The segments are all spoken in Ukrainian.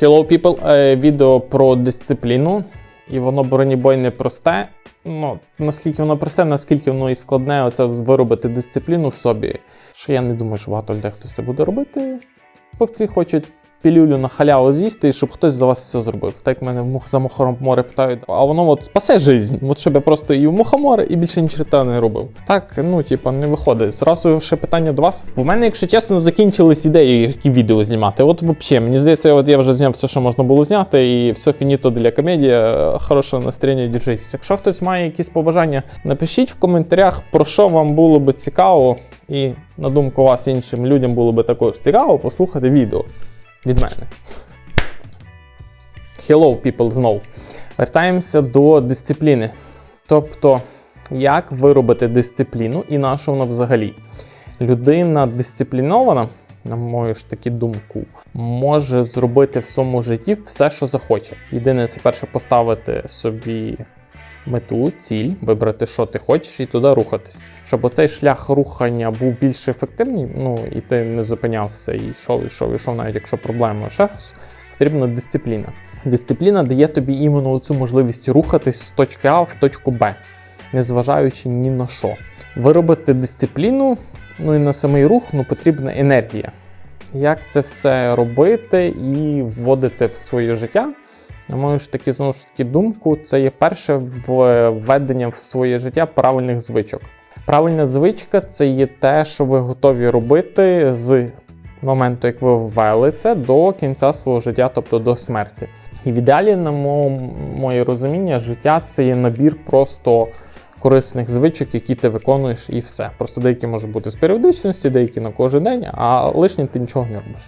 Hello people, Е, відео про дисципліну, і воно бронібой не просте. Ну, наскільки воно просте, наскільки воно і складне, оце виробити дисципліну в собі. Що я не думаю, що багато людей хтось це буде робити. Повці хочуть пілюлю на халяву з'їсти, щоб хтось за вас все зробив. Так мене в за мухоморе питають, а воно от спасе жизнь. От щоб я просто і в мухоморе, і більше нічого не робив. Так, ну типа, не виходить. Зразу ще питання до вас. У мене, якщо чесно, закінчились ідеї, які відео знімати. От взагалі, мені здається, от я вже зняв все, що можна було зняти, і все фініто для комедія. Хороше настроєння, держитесь. Якщо хтось має якісь побажання, напишіть в коментарях, про що вам було би цікаво, і на думку вас іншим людям було би також цікаво послухати відео від мене. Hello, people, знову. Вертаємося до дисципліни. Тобто, як виробити дисципліну і на що вона взагалі? Людина дисциплінована, на мою ж таки думку, може зробити в своєму житті все, що захоче. Єдине, це перше поставити собі мету, ціль, вибрати, що ти хочеш, і туди рухатись. Щоб оцей шлях рухання був більш ефективний, ну і ти не зупинявся і йшов, йшов, йшов, навіть якщо проблема ще щось, потрібна дисципліна. Дисципліна дає тобі іменно цю можливість рухатись з точки А в точку Б, незважаючи ні на що. Виробити дисципліну, ну і на самий рух ну, потрібна енергія. Як це все робити і вводити в своє життя? На мою ж таки, знову ж таки, думку, це є перше введення в своє життя правильних звичок. Правильна звичка це є те, що ви готові робити з моменту, як ви ввели це, до кінця свого життя, тобто до смерті. І в ідеалі, на мо- моє розуміння, життя це є набір просто корисних звичок, які ти виконуєш, і все. Просто деякі можуть бути з періодичності, деякі на кожен день, а лишнє ти нічого не робиш.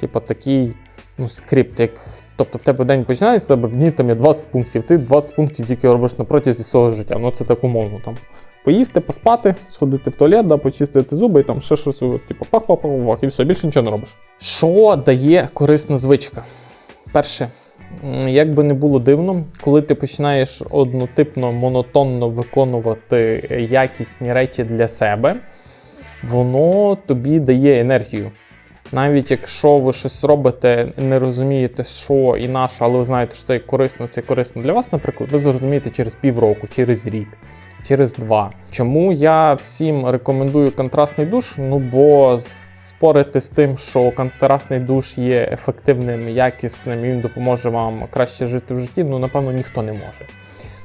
Типа такий ну, скрипт, як. Тобто в тебе день починається, в тебе в дні там є 20 пунктів, ти 20 пунктів тільки робиш на протязі свого життя. Ну це так умовно там. Поїсти, поспати, сходити в туалет, да, почистити зуби і там ще щось, типу, пах пах пах пах і все, більше нічого не робиш. Що дає корисна звичка? Перше, як би не було дивно, коли ти починаєш однотипно, монотонно виконувати якісні речі для себе, воно тобі дає енергію. Навіть якщо ви щось робите, не розумієте, що і на що, але ви знаєте, що це корисно, це корисно для вас, наприклад, ви зрозумієте через півроку, через рік, через два. Чому я всім рекомендую контрастний душ? Ну бо спорити з тим, що контрастний душ є ефективним, якісним, і він допоможе вам краще жити в житті, ну напевно ніхто не може.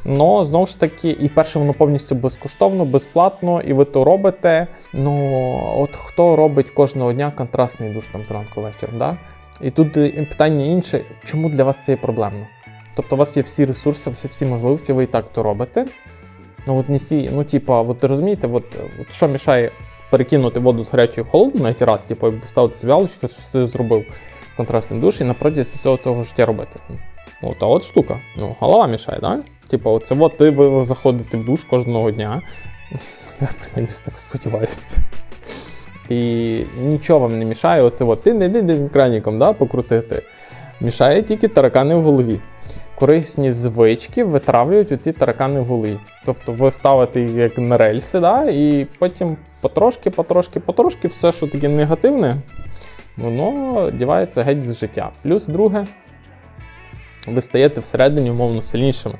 Но знову ж таки, і перше, воно повністю безкоштовно, безплатно, і ви то робите. Ну от хто робить кожного дня контрастний душ там зранку вечором, да? І тут е, питання інше, чому для вас це є проблемно? Тобто у вас є всі ресурси, всі, всі можливості, ви і так то робите. Ну от не всі, ну типа, от розумієте, от, от що мішає перекинути воду з гарячої в холодну навіть раз, типу, поставити зв'язочку, що ти зробив контрастний душ і на протязі всього цього життя робити. Ну, та от штука. Ну, голова мішає, так? Да? Типу, оце от ти ви заходите в душ кожного дня. Я принаймні так сподіваюся. І нічого вам не мішає. Оце от ти не йди краніком да, покрутити. Мішає тільки таракани в голові. Корисні звички витравлюють оці таракани в голові. Тобто ви ставите їх як на рельси, да, і потім потрошки, потрошки, потрошки все, що таке негативне, воно дівається геть з життя. Плюс друге, ви стаєте всередині умовно сильнішими.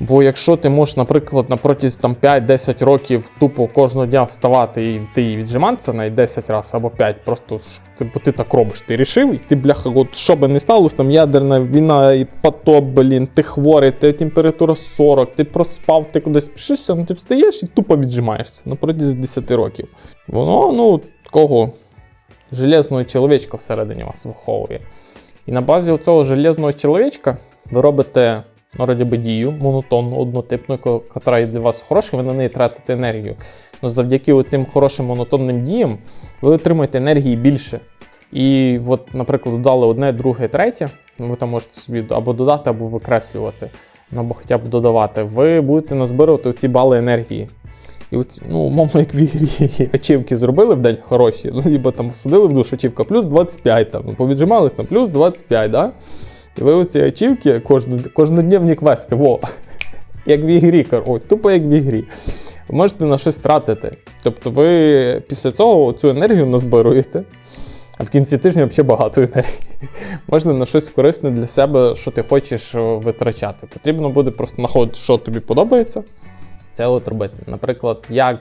Бо якщо ти можеш, наприклад, на протязі 5-10 років тупо кожного дня вставати і ти віджиматися навіть 10 разів або 5, просто ти, бо ти так робиш, ти рішив, і ти, бляха, от що би не сталося, там ядерна війна, і потоп, блін, ти хворий, ти температура 40, ти проспав, ти кудись пишешся, ну ти встаєш і тупо віджимаєшся на протязі 10 років. Воно, ну, такого железного чоловічка всередині вас виховує. І на базі цього железного чоловічка ви робите ну, раді би дію монотонну, однотипну, яка є для вас хороша, ви на неї тратите енергію. Ну, завдяки цим хорошим монотонним діям ви отримуєте енергії більше. І от, наприклад, додали одне, друге, третє, ну, ви там можете собі або додати, або викреслювати, ну, або хоча б додавати, ви будете назбирувати ці бали енергії. І оці, ну, умовно, як в ігрі ачівки зробили в день хороші, ну, ніби там садили в душ ачівка плюс 25, там, ну, повіджимались на плюс 25, да? І ви оці ачівки кожну, кожнодневні квести, во, як в ігрі, ой, тупо як в ігрі. Ви можете на щось тратити. Тобто ви після цього цю енергію назбируєте, а в кінці тижня взагалі багато енергії. можна на щось корисне для себе, що ти хочеш е, витрачати. Потрібно буде просто знаходити, що тобі подобається, це от робити. Наприклад, як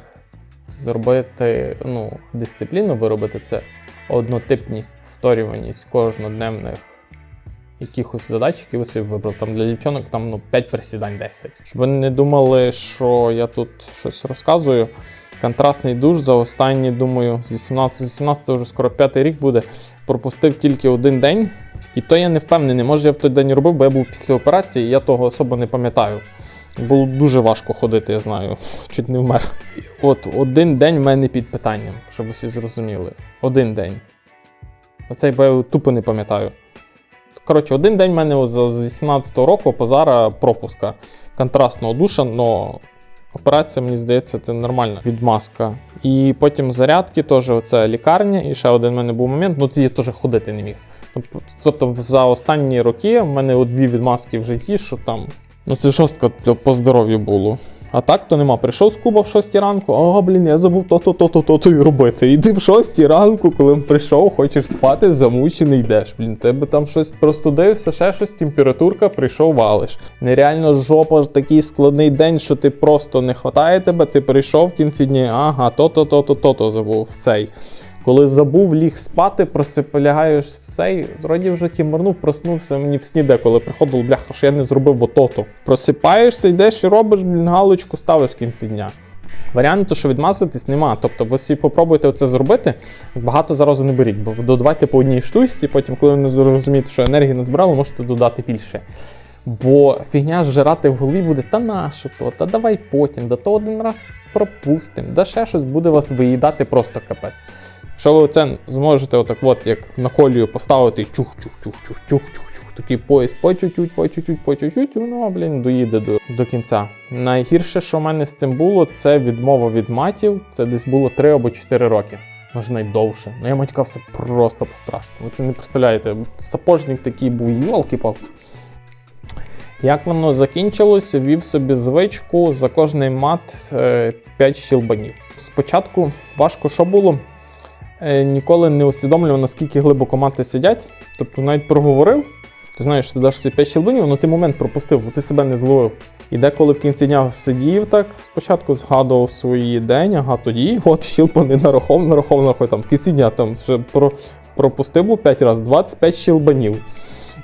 зробити ну, дисципліну, виробити це однотипність, повторюваність кожнодневних якихось задач, які ви собі вибрали. Там для дівчонок там ну, 5 присідань 10. Щоб ви не думали, що я тут щось розказую. Контрастний душ за останні, думаю, з 18 18 це вже скоро п'ятий рік буде. Пропустив тільки один день. І то я не впевнений, може я в той день робив, бо я був після операції, і я того особо не пам'ятаю. Було дуже важко ходити, я знаю, чуть не вмер. От один день в мене під питанням, щоб всі зрозуміли. Один день. Оцей бо я тупо не пам'ятаю. Коротше, один день в мене з з 18-го року позара пропуска контрастного душа, але операція, мені здається, це нормальна відмазка. І потім зарядки теж оце лікарня, і ще один в мене був момент, ну тоді я теж ходити не міг. Тобто за останні роки в мене дві відмазки в житті, що там. Ну це жорстко по здоров'ю було. А так то нема. Прийшов з клуба в 6 ранку, ого, блін, я забув то-то, то-то, то-то і робити. І ти в 6 ранку, коли прийшов, хочеш спати, замучений йдеш. Блін, тебе там щось простудився, ще щось, температурка, прийшов, валиш. Нереально жопа, такий складний день, що ти просто не хватає тебе, ти прийшов в кінці дня, ага, то-то, то-то, то-то забув в цей. Коли забув, ліг спати, просиплягаєш цей, вроді вже кімарнув, проснувся мені в сні коли приходив, бляха, що я не зробив ото-то. Просипаєшся, йдеш і робиш, блін, галочку ставиш в кінці дня. Варіанту, що відмазатись, нема. Тобто, ви всі попробуйте це зробити, багато заразу не беріть, бо додавайте по одній штучці, потім, коли не зрозумієте, що енергії не збирали, можете додати більше. Бо фігня зжирати в голові буде, та нащо то, та давай потім, да то один раз пропустимо, да ще щось буде вас виїдати просто капець. Якщо ви це зможете, отак, от як на колію поставити чух-чух-чух-чух-чух-чух, такий поїзд по чуть-чуть, по чуть-чуть, по чуть-чуть, воно, блін, доїде до, до кінця. Найгірше, що в мене з цим було, це відмова від матів. Це десь було 3 або 4 роки. Може навіть довше. Ну я матюкався просто по-страшному. Ви це не представляєте. Сапожник такий був, йолки-палки. Як воно закінчилось, вів собі звичку за кожний мат 5 щілбанів. Спочатку важко що було. Е, Ніколи не усвідомлював, наскільки глибоко мати сидять. Тобто навіть проговорив. Ти знаєш, ти даш ці 5 щелбинів, але ти момент пропустив, бо ти себе не зловив. І деколи в кінці дня сидів так, спочатку згадував свої день, ага, тоді от не нарахов, нарахов, нарахов. Там в кінці дня там ще про, пропустив 5 разів, 25 щілбанів.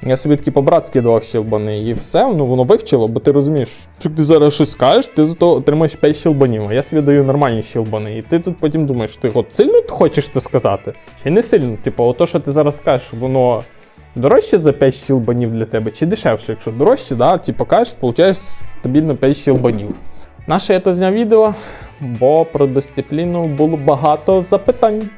Я собі такі по-братськи давав щелбани, і все, ну воно вивчило, бо ти розумієш, що ти зараз щось скажеш, ти зато отримаєш 5 щелбанів, а я собі даю нормальні щелбани. І ти тут потім думаєш, ти от сильно хочеш це сказати? Чи не сильно? Типу, ото, що ти зараз скажеш, воно дорожче за 5 щелбанів для тебе, чи дешевше? Якщо дорожче, да, типу кажеш, получаєш стабільно 5 щелбанів. Наше я то зняв відео, бо про дисципліну було багато запитань.